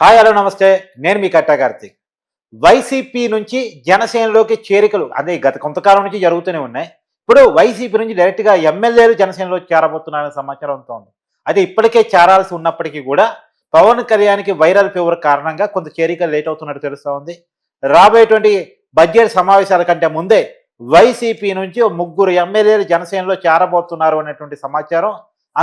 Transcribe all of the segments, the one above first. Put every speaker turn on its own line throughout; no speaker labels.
Hi hello నమస్తే. నేను మీ కట్టా Karthik. YCP నుంచి జనసేనలోకి చేరికలు అదే గత కొంతకాలం నుంచి జరుగుతూనే ఉన్నాయి. ఇప్పుడు వైసీపీ నుంచి డైరెక్ట్గా ఎమ్మెల్యేలు జనసేనలో చేరబోతున్నారనే సమాచారం అంతా ఉంది. అయితే ఇప్పటికే చేరాల్సి ఉన్నప్పటికీ కూడా పవన్ కళ్యాణ్కి వైరల్ ఫీవర్ కారణంగా కొంత చేరికలు లేట్ అవుతున్నట్టు తెలుస్తూ ఉంది. రాబోయేటువంటి బడ్జెట్ సమావేశాల కంటే ముందే వైసీపీ నుంచి ముగ్గురు ఎమ్మెల్యేలు జనసేనలో చేరబోతున్నారు అనేటువంటి సమాచారం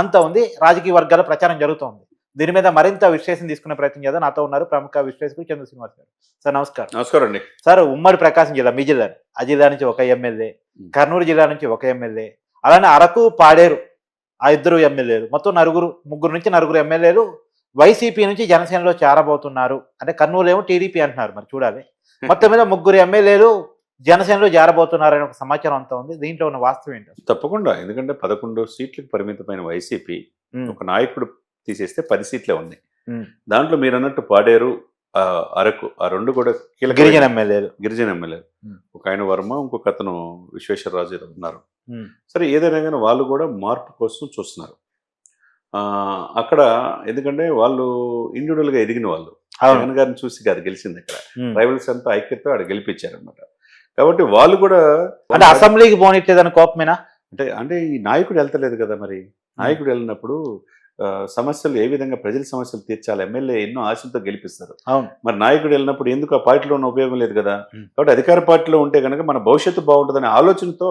అంత ఉంది. రాజకీయ వర్గాల ప్రచారం జరుగుతోంది. దీని మీద మరింత విశ్లేషణ తీసుకునే ప్రయత్నం చేద్దాం. నాతో ఉన్నారు ప్రముఖ విశ్లేషకులు చంద్ర శ్రీనివాస్ గారు. సార్ నమస్కారం.
నమస్కారం అండి.
సార్ ఉమ్మడి ప్రకాశం జిల్లా మీ జిల్లా ఆ జిల్లా నుంచి ఒక ఎమ్మెల్యే కర్నూలు జిల్లా నుంచి ఒక ఎమ్మెల్యే అలానే అరకు పాడేరు ఆ ఇద్దరు ఎమ్మెల్యేలు. మొత్తం నలుగురు ముగ్గురు నుంచి నలుగురు ఎమ్మెల్యేలు. వైసీపీ నుంచి జనసేనలో చేరబోతున్నారు అంటే కర్నూలు ఏమో టీడీపీ అంటున్నారు మరి చూడాలి. మొత్తం మీద ముగ్గురు ఎమ్మెల్యేలు జనసేనలో చేరబోతున్నారనే ఒక సమాచారం అంతా ఉంది. దీంట్లో ఉన్న వాస్తవం ఏంటి?
తప్పకుండా. ఎందుకంటే పదకొండు సీట్లకు పరిమితమైన వైసీపీ ఒక నాయకుడు తీసేస్తే పది సీట్లే ఉన్నాయి. దాంట్లో మీరు అన్నట్టు పాడేరు అరకు ఆ రెండు కూడా కీలక
గిరిజన ఎమ్మెల్యేలు.
గిరిజన ఎమ్మెల్యే.
ఉమ్.
ఒక ఆయన వర్మ ఇంకొక అతను విశ్వేశ్వరరాజు ఉన్నారు. సరే ఏదైనా కానీ వాళ్ళు కూడా మార్పు కోసం చూస్తున్నారు. ఆ, అక్కడ ఎందుకంటే వాళ్ళు individual గా ఎదిగిన వాళ్ళు. జగన్ గారిని చూసి కాదు గెలిచింది అక్కడ. రైవల్స్ అంతా ఐక్యతతో అక్కడ గెలిపించారనమాట కాబట్టి వాళ్ళు కూడా
అంటే అసెంబ్లీకి పోనీట్లేదని కోపమేనా?
అంటే అంటే ఈ నాయకుడు వెళ్తలేదు కదా మరి. నాయకుడు వెళ్ళినప్పుడు సమస్యలు ఏ విధంగా ప్రజల సమస్యలు తీర్చాలి? ఎమ్మెల్యే ఎన్నో ఆశలతో గెలిపిస్తారు.
అవును.
మరి నాయకుడు వెళ్ళినప్పుడు ఎందుకు ఆ పార్టీలో ఉన్న ఉపయోగం లేదు కదా. కాబట్టి అధికార పార్టీలో ఉంటే కనుక మన భవిష్యత్తు బాగుంటుందనే ఆలోచనతో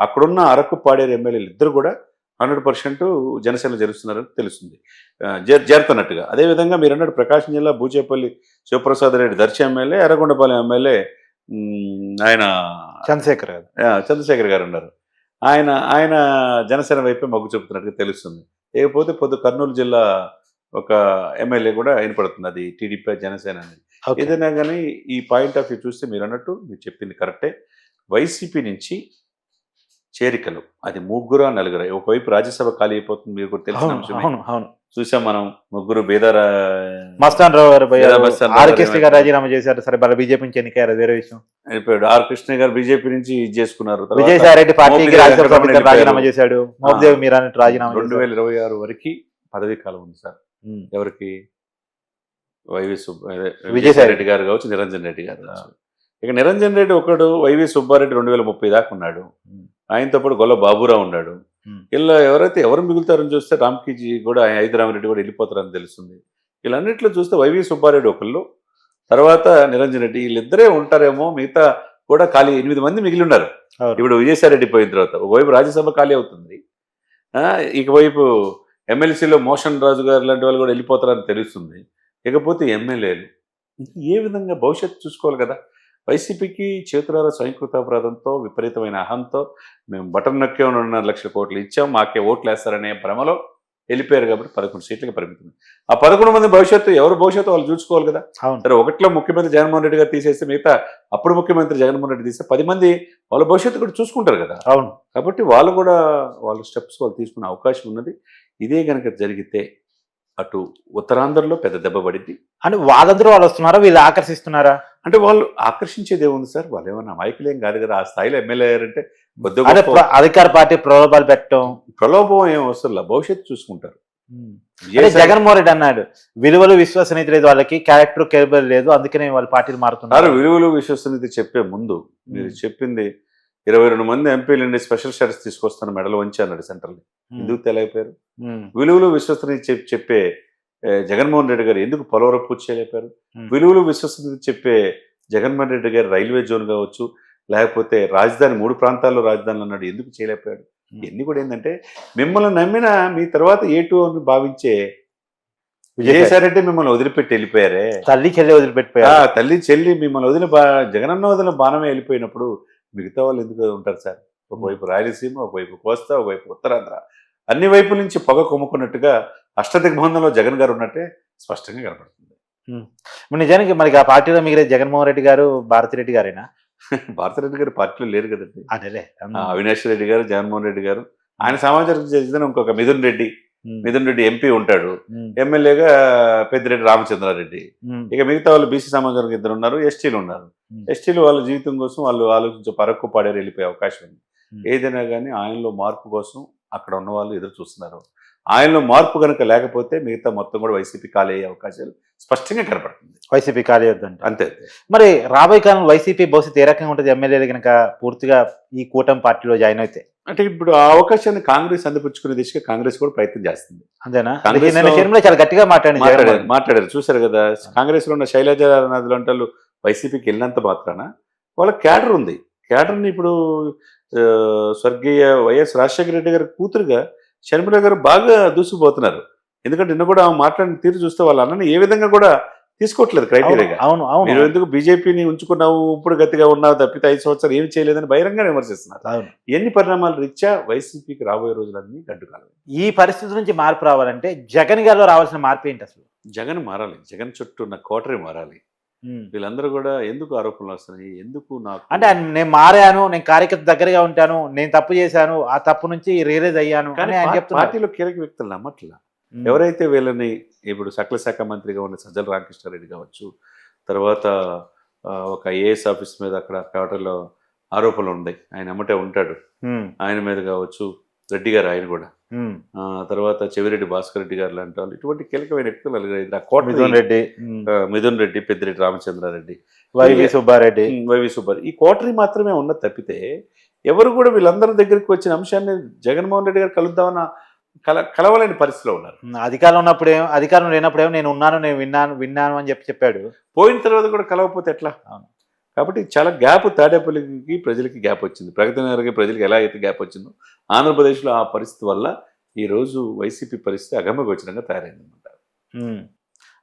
అక్కడున్న అరకు పాడేరు ఎమ్మెల్యేలు ఇద్దరు కూడా హండ్రెడ్ పర్సెంట్ జనసేన జరుస్తున్నారని తెలుస్తుంది. చేరుతున్నట్టుగా అదేవిధంగా మీరు అన్నట్టు ప్రకాశం జిల్లా బూచేపల్లి శివప్రసాద్ రెడ్డి దర్శి ఎమ్మెల్యే ఎర్రగొండపాలెం ఎమ్మెల్యే ఆయన
చంద్రశేఖర్ గారు.
చంద్రశేఖర్ గారు ఉన్నారు. ఆయన ఆయన జనసేన వైపే మొగ్గు చూపుతున్నట్టుగా తెలుస్తుంది. లేకపోతే పొద్దు కర్నూలు జిల్లా ఒక ఎమ్మెల్యే కూడా వినపడుతుంది అది టీడీపీ జనసేన అనేది. ఏదైనా కానీ ఈ పాయింట్ ఆఫ్ వ్యూ చూస్తే మీరు అన్నట్టు మీరు చెప్పింది కరెక్టే వైసీపీ నుంచి చేరికలు. అది ముగ్గురు నలుగురు. ఒకవైపు రాజ్యసభ ఖాళీ అయిపోతుంది మీరు కూడా తెలిసిన
అవును
అంశమే.
అవును అవును.
చూసాం మనం ముగ్గురు బేదార
మస్తాన్ రావు గారు
గారు
రాజీనామా చేశారు. సరే మరి బీజేపీ నుంచి ఎన్నికయ్యారు? వేరే విషయం.
అయిపోయాడు. ఆర్ కృష్ణ గారు బీజేపీ నుంచి ఇది చేసుకున్నారు.
విజయసాయి రెడ్డి పార్టీకి రాజ్యసభ రాజీనామా. చేశాడు. మోపిదేవి మీరా రాజీనామా
రెండు వేల ఇరవై ఆరు వరకు పదవీ కాలం ఉంది సార్. ఎవరికి? వైవి
విజయసాయి
రెడ్డి గారు కావచ్చు నిరంజన్ రెడ్డి గారు ఇక నిరంజన్ రెడ్డి ఒకడు వైవి సుబ్బారెడ్డి రెండు వేల ముప్పై దాకా ఉన్నాడు. ఆయనతో పాటు గొల్ల బాబురావు ఉన్నాడు. ఇలా ఎవరైతే ఎవరు మిగులుతారని చూస్తే రామ్కీజీ కూడా ఆయన ఐదురామరెడ్డి కూడా వెళ్ళిపోతారని తెలుస్తుంది. వీళ్ళన్నిట్లో చూస్తే వైవి సుబ్బారెడ్డి ఒకళ్ళు తర్వాత నిరంజన్ రెడ్డి వీళ్ళిద్దరే ఉంటారేమో మిగతా కూడా ఖాళీ ఎనిమిది మంది మిగిలి ఉన్నారు. ఇప్పుడు విజయసాయి రెడ్డి పోయిన తర్వాత ఒకవైపు రాజ్యసభ ఖాళీ అవుతుంది. ఆ, ఇకవైపు ఎమ్మెల్సీలో మోషన్ రాజు గారు లాంటి వాళ్ళు కూడా వెళ్ళిపోతారని తెలుస్తుంది. ఇకపోతే ఎమ్మెల్యేలు ఏ విధంగా భవిష్యత్తు చూసుకోవాలి కదా? వైసీపీకి చేతులార స్వయంకృతాపరాధంతో విపరీతమైన అహంతో మేము బటన్ నొక్కే రెండున్నర లక్షల కోట్లు ఇచ్చాం. మాకే ఓట్లు వేస్తారనే భ్రమలో వెళ్ళిపోయారు కాబట్టి పదకొండు సీట్లకు పరిమితం ఆ పదకొండు మంది భవిష్యత్తు ఎవరు భవిష్యత్తు వాళ్ళు చూసుకోవాలి కదా?
అవును.
సరే ఒకటిలో ముఖ్యమంత్రి జగన్మోహన్ రెడ్డి గారు తీసేస్తే మిగతా అప్పుడు ముఖ్యమంత్రి జగన్మోహన్ రెడ్డి తీస్తే పది మంది వాళ్ళ భవిష్యత్తు కూడా చూసుకుంటారు కదా?
అవును.
కాబట్టి వాళ్ళు కూడా వాళ్ళ స్టెప్స్ వాళ్ళు తీసుకునే అవకాశం ఉన్నది. ఇదే కనుక జరిగితే అటు ఉత్తరాంధ్రలో పెద్ద దెబ్బ పడింది.
అంటే వాళ్ళందరూ వాళ్ళు వస్తున్నారా? వీళ్ళు ఆకర్షిస్తున్నారా?
అంటే వాళ్ళు ఆకర్షించేది ఏముంది సార్. వాళ్ళు ఏమన్నా అమాయకులేం కాదు కదా. ఆ స్థాయిలో ఎమ్మెల్యే అయ్యారంటే
అధికార పార్టీ ప్రలోభాలు పెట్టడం.
ప్రలోభం ఏం అవసరం లేదు. భవిష్యత్తు చూసుకుంటారు.
జగన్మోహన్ రెడ్డి అన్నాడు విలువలు విశ్వసనీయత లేదు వాళ్ళకి క్యారెక్టర్ కేబుల్ లేదు అందుకనే వాళ్ళ పార్టీలు మారుతున్నారు.
విలువలు విశ్వసనీయత చెప్పే ముందు మీరు చెప్పింది ఇరవై రెండు మంది ఎంపీలు స్పెషల్ స్టేటస్ తీసుకొస్తాను మెడల్ వంచి అన్నాడు సెంట్రల్ ఎందుకు తెలియపోయారు. విలువలు విశ్వసనీయత చెప్- చెప్పే జగన్మోహన్ రెడ్డి గారు ఎందుకు పోలవరం పూర్తి చేయలేపారు. విలువలు విశ్వసనీయత చెప్పే జగన్మోహన్ రెడ్డి గారు రైల్వే జోన్ కావచ్చు లేకపోతే రాజధాని మూడు ప్రాంతాల్లో రాజధానులు అన్నాడు ఎందుకు చేయలేపాడు. ఇవన్నీ కూడా ఏంటంటే మిమ్మల్ని నమ్మిన మీ తర్వాత ఏ టూ అని భావించే విజయసాయిరెడ్డి మిమ్మల్ని వదిలిపెట్టి వెళ్ళిపోయారే?
తల్లి చెల్లి
ఆ,
వదిలిపెట్టిపోయారు
తల్లి చెల్లి మిమ్మల్ని వదిలి బా జగనన్న వదిలిన బాణమే వెళ్ళిపోయినప్పుడు మిగతా వాళ్ళు ఎందుకు ఉంటారు సార్? ఒకవైపు రాయలసీమ ఒకవైపు కోస్తా ఒకవైపు ఉత్తరాంధ్ర. అన్ని వైపుల నుంచి పొగ కొమ్ముకున్నట్టుగా అష్టదిగ్బంధంలో జగన్ గారు ఉన్నట్టే స్పష్టంగా కనపడుతుంది.
నిజానికి మనకి ఆ పార్టీలో మిగిలే జగన్మోహన్ రెడ్డి గారు భారతిరెడ్డి గారేనా?
భారతరెడ్డి గారు పార్టీలో లేరు కదండి.
అదేలే.
అవినాష్ రెడ్డి గారు జగన్మోహన్ రెడ్డి గారు. ఆయన సామాజిక చేసిన ఇంకొక మిథున్ రెడ్డి. మిథున్ రెడ్డి ఎంపీ ఉంటాడు. ఎమ్మెల్యేగా పెద్దిరెడ్డి రామచంద్రారెడ్డి. ఇక మిగతా వాళ్ళు బీసీ సమాజానికి ఇద్దరు ఉన్నారు ఎస్టీలు ఉన్నారు. ఎస్టీలు వాళ్ళ జీవితం కోసం వాళ్ళు ఆలోచించే పరకు పాడేరు వెళ్ళిపోయే అవకాశం ఉంది. ఏదైనా కానీ ఆయనలో మార్పు కోసం అక్కడ ఉన్న వాళ్ళు ఎదురు చూస్తున్నారు. ఆయనలో మార్పు కనుక లేకపోతే మిగతా మొత్తం కూడా వైసీపీ ఖాళీ అయ్యే అవకాశాలు స్పష్టంగా కనపడుతుంది.
వైసీపీ ఖాళీ వద్దంట.
అంతే.
మరి రాబోయే కాలం వైసీపీ భవిష్యత్తు ఏ రకంగా ఉంటుంది? ఎమ్మెల్యేలు కనుక పూర్తిగా ఈ కూటమి పార్టీలో జాయిన్ అయితే?
అంటే ఇప్పుడు ఆ అవకాశాన్ని కాంగ్రెస్ అందిపుచ్చుకునే దిశగా కాంగ్రెస్ కూడా ప్రయత్నం చేస్తుంది.
అంతేనా? చాలా గట్టిగా
మాట్లాడారు. మాట్లాడారు. చూశారు కదా కాంగ్రెస్లో ఉన్న శైలజ అంటారు వైసీపీకి వెళ్ళినంత మాత్రాన వాళ్ళ క్యాడర్ ఉంది. క్యాడర్ని ఇప్పుడు స్వర్గీయ వైఎస్ రాజశేఖర రెడ్డి గారి కూతురుగా షర్మిల గారు బాగా దూసుకుపోతున్నారు. ఎందుకంటే నిన్న కూడా ఆమె మాట్లాడిన తీరు చూస్తే వాళ్ళ అన్నని ఏ విధంగా కూడా తీసుకోవట్లేదు
అవును
క్రైటీరియాగా
అవును
మీరు
అవును.
ఎందుకు బీజేపీని ఉంచుకున్నావు ఇప్పుడు గతిగా ఉన్నావు తప్పితే ఐదు సంవత్సరాలు ఏమి చేయలేదని బహిరంగ విమర్శిస్తున్నారు.
అవును.
ఎన్ని పరిణామాలు రీత్యా వైసీపీకి రాబోయే రోజులన్నీ గడ్డుకాలం
ఈ పరిస్థితి నుంచి మార్పు రావాలంటే జగన్ గారిలో రావాల్సిన మార్పు ఏంటి అసలు?
జగన్ మారాలి. జగన్ చుట్టూ ఉన్న కోటరీ మారాలి. వీళ్ళందరూ కూడా ఎందుకు ఆరోపణలు వస్తున్నాయి? ఎందుకు నాకు
అంటే నేను మారాను నేను కార్యకర్త దగ్గరగా ఉంటాను నేను తప్పు చేశాను ఆ తప్పు నుంచి రియలైజ్ అయ్యాను
కానీ
ఆయన
పార్టీలో కీలక వ్యక్తులు నమ్మట్లా. ఎవరైతే వీళ్ళని ఇప్పుడు సకల శాఖ మంత్రిగా ఉన్న సజ్జల రామకృష్ణారెడ్డి కావచ్చు తర్వాత ఒక ఐఏఎస్ ఆఫీస్ మీద అక్కడ కోటలో ఆరోపణలు ఉన్నాయి. ఆయన అమ్మటే ఉంటాడు. ఆయన మీద కావచ్చు రెడ్డి గారు ఆయన కూడా. తర్వాత చెవిరెడ్డి భాస్కర్ రెడ్డి గారు లాంటి వాళ్ళు. ఇటువంటి కీలకమైన వ్యక్తులు. ఆ కోట
మిథున్ రెడ్డి.
మిథున్ రెడ్డి పెద్దిరెడ్డి రామచంద్రారెడ్డి.
వైవి సుబ్బారెడ్డి.
వైవి సుబ్బారు ఈ కోటరీ మాత్రమే ఉన్నది తప్పితే ఎవరు కూడా వీళ్ళందరి దగ్గరికి వచ్చిన అంశాన్ని జగన్మోహన్ రెడ్డి గారు కలుద్దామన్న కల కలవలేని పరిస్థితిలో ఉన్నారు.
అధికారం ఉన్నప్పుడేమో అధికారం లేనప్పుడేమో నేను ఉన్నాను నేను విన్నాను విన్నాను అని చెప్పి చెప్పాడు.
పోయిన తర్వాత కూడా కలవకపోతే ఎట్లా?
అవును.
కాబట్టి చాలా గ్యాప్ తాడేపల్లికి ప్రజలకి గ్యాప్ వచ్చింది. ప్రగతి నగర్కి ప్రజలకి ఎలా అయితే గ్యాప్ వచ్చిందో ఆంధ్రప్రదేశ్లో ఆ పరిస్థితి వల్ల ఈ రోజు వైసీపీ పరిస్థితి అగమ్యగోచరంగా తయారైందన్నమాట.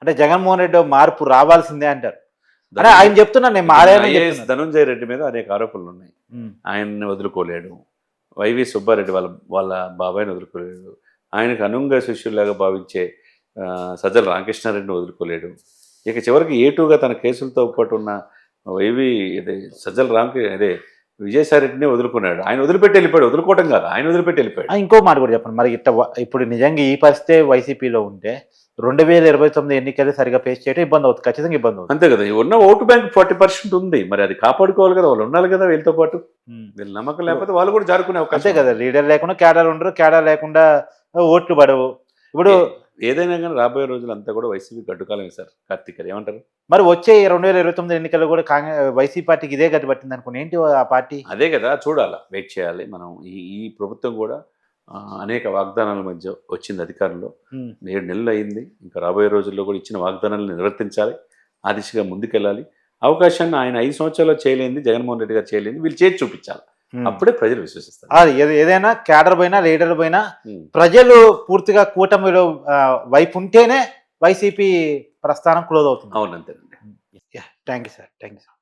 అంటే జగన్మోహన్ రెడ్డి మార్పు రావాల్సిందే అంటారు. అంటే ఆయన చెప్తున్నా నేను చెప్తున్నారు.
ధనుంజయ రెడ్డి మీద అనేక ఆరోపణలు ఉన్నాయి. ఆయన్ని వదులుకోలేడు. వైవి సుబ్బారెడ్డి వాళ్ళ వాళ్ళ బాబాయ్ని వదులుకోలేడు. ఆయనకు అనుంగ శిష్యులాగా భావించే సజ్జల రామకృష్ణారెడ్డిని వదులుకోలేడు. ఇక చివరికి ఏటుగా తన కేసులతో పాటు ఉన్న వైవి ఇదే సజ్జల రామకి అదే విజయసాయిరెడ్డిని వదులుకున్నాడు. ఆయన వదిలిపెట్టి వెళ్ళిపోయాడు. వదులుకోవటం కాదు. ఆయన వదిలిపెట్టి వెళ్ళిపోయాడు.
ఇంకో మాట కూడా చెప్పండి. మరి ఇట్ట ఇప్పుడు నిజంగా ఈ పరిస్థితే వైసీపీలో ఉంటే రెండు వేల ఇరవై తొమ్మిది ఎన్నికలు సరిగా ఫేస్ చేయడం ఇబ్బంది అవుతుంది. ఖచ్చితంగా ఇబ్బంది అవుతుంది.
అంతే కదా. ఉన్న ఓటు బ్యాంక్ ఫార్టీ పర్సెంట్ ఉంది. మరి అది కాపాడుకోవాలి కదా. వాళ్ళు ఉండాలి కదా వీళ్ళతో పాటు. వీళ్ళ నమ్మకం లేకపోతే వాళ్ళు కూడా జారుకునే
అంతే కదా. లీడర్ లేకుండా కేడర్ ఉండరు. కేడర్ లేకుండా ఓట్లు పడవు. ఇప్పుడు
ఏదైనా కానీ రాబోయే రోజులు అంతా కూడా వైసీపీ గడ్డుకాలమే సార్. కార్తీక్ గారు ఏమంటారు?
మరి వచ్చే రెండు వేల ఇరవై తొమ్మిది ఎన్నికల్లో కూడా కాంగ్రెస్ వైసీపీ పార్టీకి ఇదే గతి పట్టింది అనుకోండి ఏంటి ఆ పార్టీ?
అదే కదా చూడాలి. వెయిట్ చేయాలి. మనం ఈ ఈ ప్రభుత్వం కూడా అనేక వాగ్దానాల మధ్య వచ్చింది అధికారంలో. ఏడు నెలలు అయింది. ఇంకా రాబోయే రోజుల్లో కూడా ఇచ్చిన వాగ్దానాలను నిర్వర్తించాలి. ఆ దిశగా ముందుకెళ్ళాలి. అవకాశాన్ని ఆయన ఐదు సంవత్సరాల్లో చేయలేంది జగన్మోహన్ రెడ్డి గారు చేయలేంది వీళ్ళు చేసి చూపించాలి. అప్పుడే ప్రజలు విశ్వసిస్తారు.
ఏది- ఏదైనా కేడర్ పోయినా లీడర్ పోయినా. ప్రజలు పూర్తిగా కూటమిలో వైపు ఉంటేనే వైసీపీ ప్రస్థానం క్లోజ్ అవుతుంది.
అవునంతేనండి.
Thank you sir thank you sir